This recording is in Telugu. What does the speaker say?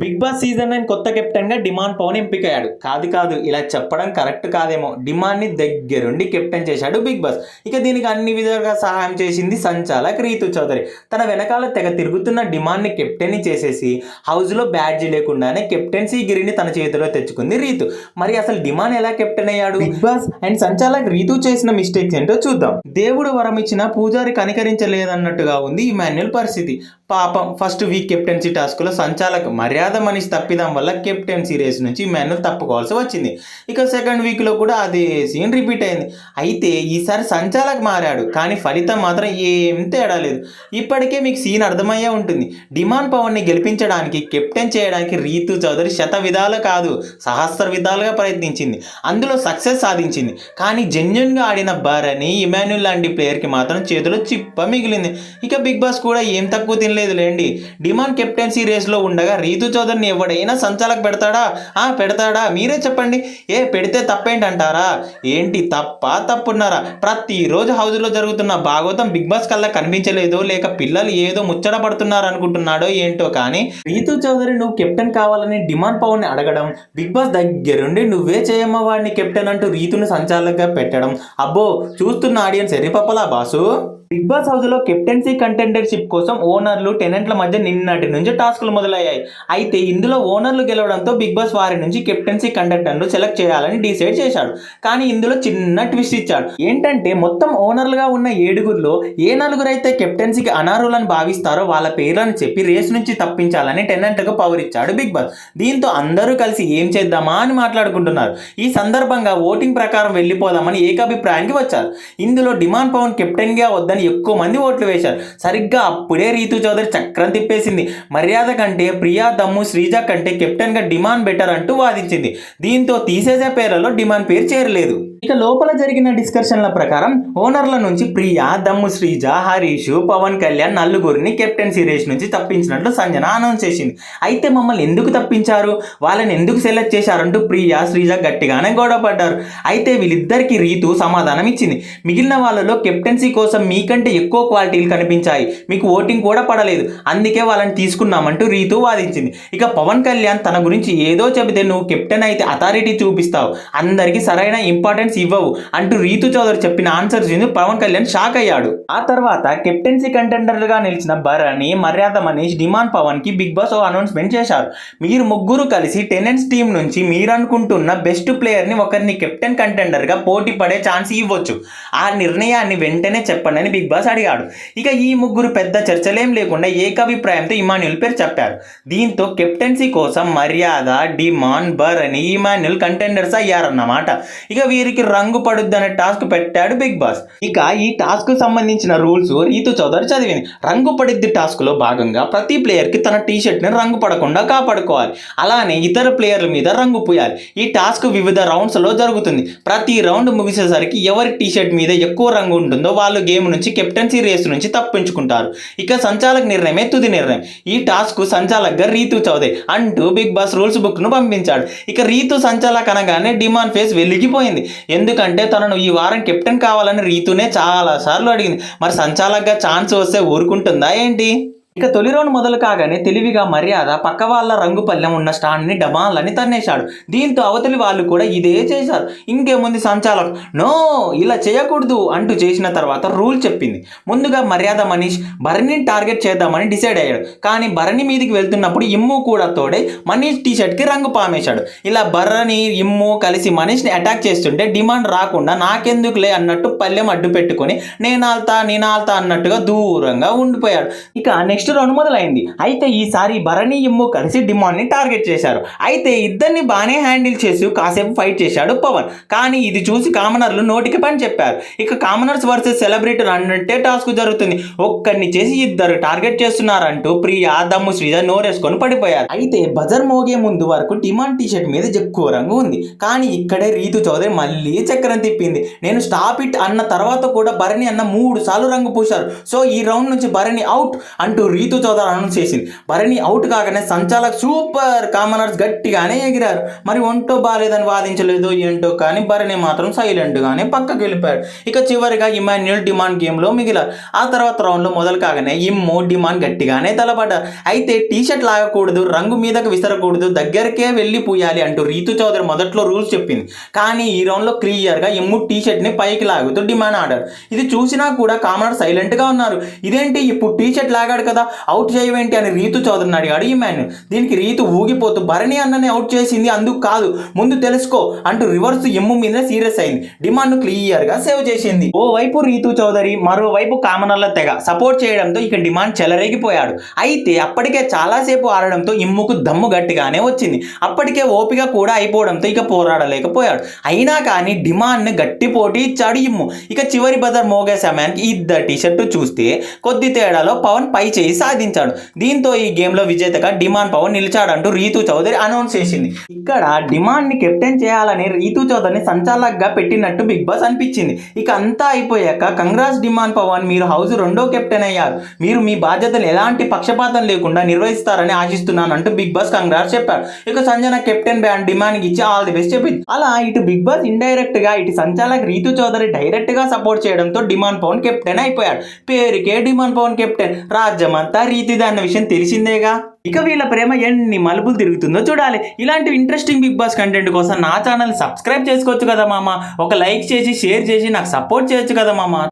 బిగ్ బాస్ సీజన్ నైన్ కొత్త కెప్టెన్గా డిమాండ్ పవన్ ఎంపికయ్యాడు. కాదు కాదు ఇలా చెప్పడం కరెక్ట్ కాదేమో. డిమాండ్ని దగ్గరుండి కెప్టెన్ చేశాడు బిగ్ బాస్. ఇక దీనికి అన్ని విధాలుగా సహాయం చేసింది సంచాలక్ రీతు చౌదరి. తన వెనకాల తెగ తిరుగుతున్న డిమాండ్ని కెప్టెన్ చేసేసి హౌస్లో బ్యాడ్జ్ లేకుండానే కెప్టెన్సీ గిరిని తన చేతిలో తెచ్చుకుంది రీతు. మరి అసలు డిమాండ్ ఎలా కెప్టెన్ అయ్యాడు? బిగ్ బాస్ అండ్ సంచాలక్ రీతు చేసిన మిస్టేక్స్ ఏంటో చూద్దాం. దేవుడు వరం ఇచ్చిన పూజారి కనికరించలేదన్నట్టుగా ఉంది ఈ మాన్యువల్ పరిస్థితి. పాపం. ఫస్ట్ వీక్ కెప్టెన్సీ టాస్క్లో సంచాలక్ మర్యాద మనిషి తప్పిదం వల్ల కెప్టెన్సీ రేస్ నుంచి మాన్యువల్ తప్పుకోవాల్సి వచ్చింది. ఇక సెకండ్ వీక్లో కూడా అదే సీన్ రిపీట్ అయింది. అయితే ఈసారి సంచాలక్ మారాడు కానీ ఫలితం మాత్రం ఏం తేడా లేదు. ఇప్పటికే మీకు సీన్ అర్థమయ్యే ఉంటుంది. డిమాండ్ పవన్ని గెలిపించడానికి కెప్టెన్ చేయడానికి రీతు చౌదరి శత విధాలు కాదు సహస్ర విధాలుగా ప్రయత్నించింది. అందులో సక్సెస్ సాధించింది. కానీ జెన్యున్గా ఆడిన భరణి ఇమాన్యుల్ లాంటి ప్లేయర్కి మాత్రం చేతిలో చిప్ప మిగిలింది. ఇక బిగ్ బాస్ కూడా ఏం తక్కువ తినలేదు. లేండి డిమాండ్ కెప్టెన్సీ రేస్లో ఉండగా రీతు చౌదరిని ఎవడైనా సంచాలక పెడతాడా? ఆ పెడతాడా? మీరే చెప్పండి. ఏ పెడితే తప్పేంటంటారా? ఏంటి తప్ప తప్పున్నారా? ప్రతిరోజు హౌస్లో జరుగుతున్న భాగవతం బిగ్ బాస్ కల్లా కనిపించలేదో లేక పిల్లలు ఏదో ముచ్చట పడుతున్నారు అనుకుంటున్నాడో ఏంటో కానీ రీతు చౌదరి నువ్వు కెప్టెన్ కావాలని డిమాండ్ పవన్ని అడగడం బిగ్ బాస్ దగ్గరుండి నువ్వే చేయమ్మ వాడిని కెప్టెన్ అంటూ రీతును సంచాలకుగా పెట్టడం. అబ్బో చూస్తున్న ఆడియన్స్ ఎర్రిపప్పలా బాసు. బిగ్ బాస్ హౌస్లో కెప్టెన్సీ కంటెండర్షిప్ కోసం ఓనర్లు టెనెంట్ల మధ్య నిన్నటి నుంచి టాస్కులు మొదలయ్యాయి. అయితే ఇందులో ఓనర్లు గెలవడంతో బిగ్ బాస్ వారి నుంచి కెప్టెన్సీ కండక్టర్ను సెలెక్ట్ చేయాలని డిసైడ్ చేశాడు. కానీ ఇందులో చిన్న ట్విస్ట్ ఇచ్చాడు. ఏంటంటే మొత్తం ఓనర్లుగా ఉన్న ఏడుగురిలో ఏ నలుగురైతే కెప్టెన్సీకి అనర్హులని భావిస్తారో వాళ్ళ పేర్లను చెప్పి రేస్ నుంచి తప్పించాలని టెనెంట్కు పవర్ ఇచ్చాడు బిగ్ బాస్. దీంతో అందరూ కలిసి ఏం చేద్దామా అని మాట్లాడుకుంటున్నారు. ఈ సందర్భంగా ఓటింగ్ ప్రకారం వెళ్ళిపోదామని ఏకాభిప్రాయానికి వచ్చారు. ఇందులో డిమాండ్ పవన్ కెప్టెన్గా వద్దని ఎక్కువ మంది ఓట్లు వేశారు. సరిగ్గా అప్పుడే రీతు చౌదరి చక్రం తిప్పేసింది. మర్యాద కంటే ప్రియా దమ్ము శ్రీజ కంటే కెప్టెన్గా డిమాండ్ బెటర్ అంటూ వాదించింది. దీంతో తీసేసే పేర్లలో డిమాండ్ పేరు చేరలేదు. ఇక లోపల జరిగిన డిస్కషన్ల ప్రకారం ఓనర్ల నుంచి ప్రియా దమ్ము శ్రీజ హరీష్ పవన్ కళ్యాణ్ నలుగురిని కెప్టెన్సీ రేస్ నుంచి తప్పించినట్లు సంజన అనౌన్స్ చేసింది. అయితే మమ్మల్ని ఎందుకు తప్పించారు? వాళ్ళని ఎందుకు సెలెక్ట్ చేశారంటూ ప్రియా శ్రీజ గట్టిగానే గొడవపడ్డారు. అయితే వీళ్ళిద్దరికీ రీతు సమాధానం ఇచ్చింది. మిగిలిన వాళ్ళలో కెప్టెన్సీ కోసం మీకంటే ఎక్కువ క్వాలిటీలు కనిపించాయి. మీకు ఓటింగ్ కూడా కనపడలేదు అందుకే వాళ్ళని తీసుకున్నామంటూ రీతు వాదించింది. ఇక పవన్ కళ్యాణ్ తన గురించి ఏదో చెబితే నువ్వు కెప్టెన్ అయితే అథారిటీ చూపిస్తావు. అందరికీ సరైన ఇంపార్టెన్స్ ఇవ్వవు అంటూ రీతు చౌదరి చెప్పిన ఆన్సర్ చూసి పవన్ కళ్యాణ్ షాక్ అయ్యాడు. ఆ తర్వాత కెప్టెన్సీ కంటెండర్గా నిలిచిన భరణి మర్యాద మనీష్ డిమాండ్ పవన్కి బిగ్ బాస్ ఓ అనౌన్స్మెంట్ చేశారు. మీరు ముగ్గురు కలిసి టెనెన్స్ టీం నుంచి మీరు అనుకుంటున్న బెస్ట్ ప్లేయర్ని ఒకరిని కెప్టెన్ కంటెండర్గా పోటీ పడే ఛాన్స్ ఇవ్వచ్చు. ఆ నిర్ణయాన్ని వెంటనే చెప్పండి అని బిగ్ బాస్ అడిగాడు. ఇక ఈ ముగ్గురు పెద్ద చర్చలేం లేకుండా ఏకాభిప్రాయంతో ఇమాన్యుల్ పేరు చెప్పారు. దీంతో కెప్టెన్సీ కోసం మర్యాద డిమాండ్ అని ఇమాన్యుల్ కంటెండర్స్ అయ్యారన్నమాట. ఇక వీరికి రంగు పడుద్దనే టాస్క్ పెట్టాడు బిగ్ బాస్. ఇక ఈ టాస్క్ సంబంధించిన రూల్స్ రీతు చౌదరి చదివింది. రంగు పడిద్ది టాస్క్లో భాగంగా ప్రతి ప్లేయర్కి తన టీషర్ట్ని రంగు పడకుండా కాపాడుకోవాలి. అలానే ఇతర ప్లేయర్ల మీద రంగు పూయాలి. ఈ టాస్క్ వివిధ రౌండ్స్లో జరుగుతుంది. ప్రతి రౌండ్ ముగిసేసరికి ఎవరి టీ షర్ట్ మీద ఎక్కువ రంగు ఉంటుందో వాళ్ళు గేమ్ నుంచి కెప్టెన్సీ రేస్ నుంచి తప్పించుకుంటారు. ఇక సంచాలక నిర్ణయమే తుది నిర్ణయం. ఈ టాస్క్ సంచాలక్గా రీతు చౌదరి అంటూ బిగ్ బాస్ రూల్స్ బుక్ను పంపించాడు. ఇక రీతు సంచాలక్ అనగానే డిమాండ్ ఫేస్ వెలిగిపోయింది. ఎందుకంటే తనను ఈ వారం కెప్టెన్ కావాలని రీతునే చాలా సార్లు అడిగింది. మరి సంచాలక్గా ఛాన్స్ వస్తే ఊరుకుంటుందా ఏంటి? ఇక తొలి రౌండ్ మొదలు కాగానే తెలివిగా మర్యాద పక్క వాళ్ళ రంగు పల్లెం ఉన్న స్టాండ్ని డబాన్లని తన్నేశాడు. దీంతో అవతలి వాళ్ళు కూడా ఇదే చేశారు. ఇంకేముంది సంచాలక్? నో ఇలా చేయకూడదు అంటూ చేసిన తర్వాత రూల్ చెప్పింది. ముందుగా మర్యాద మనీష్ భరణిని టార్గెట్ చేద్దామని డిసైడ్ అయ్యాడు. కానీ భరణి మీదికి వెళ్తున్నప్పుడు ఇమ్ము కూడా తోడే మనీష్ టీషర్ట్కి రంగు పామేశాడు. ఇలా భరణి ఇమ్ము కలిసి మనీష్ని అటాక్ చేస్తుంటే డిమాండ్ రాకుండా నాకెందుకులే అన్నట్టు పల్లెం అడ్డు పెట్టుకొని నేనాల్తా నేనాల్తా అన్నట్టుగా దూరంగా ఉండిపోయాడు. ఇక నెక్స్ట్ నెక్స్ట్ రౌండ్ మొదలైంది. అయితే ఈసారి భరణి ఇమ్ము కలిసి డిమాండ్ని టార్గెట్ చేశారు. అయితే ఇద్దరిని బాగానే హ్యాండిల్ చేసి కాసేపు ఫైట్ చేశాడు పవన్. కానీ ఇది చూసి కామనర్లు నోటికి పని చెప్పారు. ఇక కామనర్స్ వర్సెస్ సెలబ్రిటీ అన్నట్టే టాస్క్ జరుగుతుంది. ఒక్కరిని చేసి ఇద్దరు టార్గెట్ చేస్తున్నారంటూ ప్రియా దమ్ము శ్రీజ నోరేసుకొని పడిపోయారు. అయితే బజర్ మోగే ముందు వరకు డిమాండ్ టీ షర్ట్ మీద ఎక్కువ రంగు ఉంది. కానీ ఇక్కడే రీతు చౌదరి మళ్ళీ చక్రం తిప్పింది. నేను స్టాప్ ఇట్ అన్న తర్వాత కూడా భరణి అన్న మూడు సార్లు రంగు పూశారు. సో ఈ రౌండ్ నుంచి భరణి అవుట్ అంటూ రీతు చౌదరి అనౌన్స్ చేసింది. భరణి అవుట్ కాగానే సంచాలక్ సూపర్ కామనర్స్ గట్టిగానే ఎగిరారు. మరి ఒంటో బాగాలేదని వాదించలేదు ఏంటో కానీ భరణి మాత్రం సైలెంట్గానే పక్కకు వెళ్ళిపోయాడు. ఇక చివరిగా ఇమాన్యుల్ డిమాండ్ గేమ్లో మిగిలారు. ఆ తర్వాత రౌండ్లో మొదలు కాగానే ఇమ్మో డిమాండ్ గట్టిగానే తలపడ్డారు. అయితే టీ షర్ట్ లాగకూడదు రంగు మీదకు విసరకూడదు దగ్గరకే వెళ్ళి పూయాలి అంటూ రీతు చౌదరి మొదట్లో రూల్స్ చెప్పింది. కానీ ఈ రౌండ్లో క్లియర్గా ఇమ్ము టీ షర్ట్ని పైకి లాగుతూ డిమాండ్ ఆడారు ఇది చూసినా కూడా కామనర్ సైలెంట్గా ఉన్నారు. ఇదేంటి ఇప్పుడు టీ షర్ట్ లాగాడు కదా? అవుట్ చేయవేంటి అని రీతు చౌదరిని అడిగాడు. మ్యాన్ దీనికి రీతు ఊగిపోతూ భరణి అన్నని అవుట్ చేసింది అందుకు కాదు. ముందు తెలుసుకో అంటూ రివర్స్ ఎమ్ము మీద సీరియస్ అయింది. డిమాండ్ క్లియర్గా సేవ్ చేసింది. ఓ వైపు రీతు చౌదరి మరోవైపు కామనర్ల తెగ సపోర్ట్ చేయడంతో ఇక డిమాండ్ చెలరేగిపోయాడు. అయితే అప్పటికే చాలాసేపు ఆడడంతో ఇమ్ముకు దమ్ము గట్టిగానే వచ్చింది. అప్పటికే ఓపిక కూడా అయిపోవడంతో ఇక పోరాడలేకపోయాడు. అయినా కానీ డిమాండ్ గట్టి పోటీ ఇచ్చాడు ఇమ్ము ఇక చివరి బజర్ మోగే సమయానికి ఇద్దరు టీషర్టు చూస్తే కొద్ది తేడాలో పవన్ పై చేయి సాధించాడు. దీంతో ఈ గేమ్లో విజేతగా డిమాండ్ పవన్ నిలిచాడంటూ రీతు చౌదరి అనౌన్స్ చేసింది. ఇక్కడ డిమాండ్ని కెప్టెన్ చేయాలని రీతు చౌదరిని సంచాలక్గా పెట్టినట్టు బిగ్ బాస్ అనిపించింది. ఇక అంతా అయిపోయాక కంగ్రాస్ డిమాండ్ పవన్ మీరు హౌస్ రెండో కెప్టెన్ అయ్యారు. మీరు మీ బాధ్యతలు ఎలాంటి పక్షపాతం లేకుండా నిర్వహిస్తారని ఆశిస్తున్నాను అంటూ బిగ్ బాస్ కంగ్రాస్ చెప్పారు. ఇక సంజన కెప్టెన్ బ్యాండ్ డిమాండ్ ఇచ్చి ఆల్ ది బెస్ట్ చెప్పింది. అలా ఇటు బిగ్ బాస్ ఇండైరెక్ట్గా ఇటు సంచాలక్ రీతు చౌదరి డైరెక్ట్గా సపోర్ట్ చేయడంతో డిమాండ్ పవన్ కెప్టెన్ అయిపోయాడు. పేరుకే డిమాండ్ పవన్ కెప్టెన్. రాజ్యం అంతా రీతిది అన్న విషయం తెలిసిందేగా? ఇక వీళ్ళ ప్రేమ ఎన్ని మలుపులు తిరుగుతుందో చూడాలి. ఇలాంటి ఇంట్రెస్టింగ్ బిగ్ బాస్ కంటెంట్ కోసం నా ఛానల్ సబ్స్క్రైబ్ చేసుకోవచ్చు కదా మామ. ఒక లైక్ చేసి షేర్ చేసి నాకు సపోర్ట్ చేయొచ్చు కదా మామ.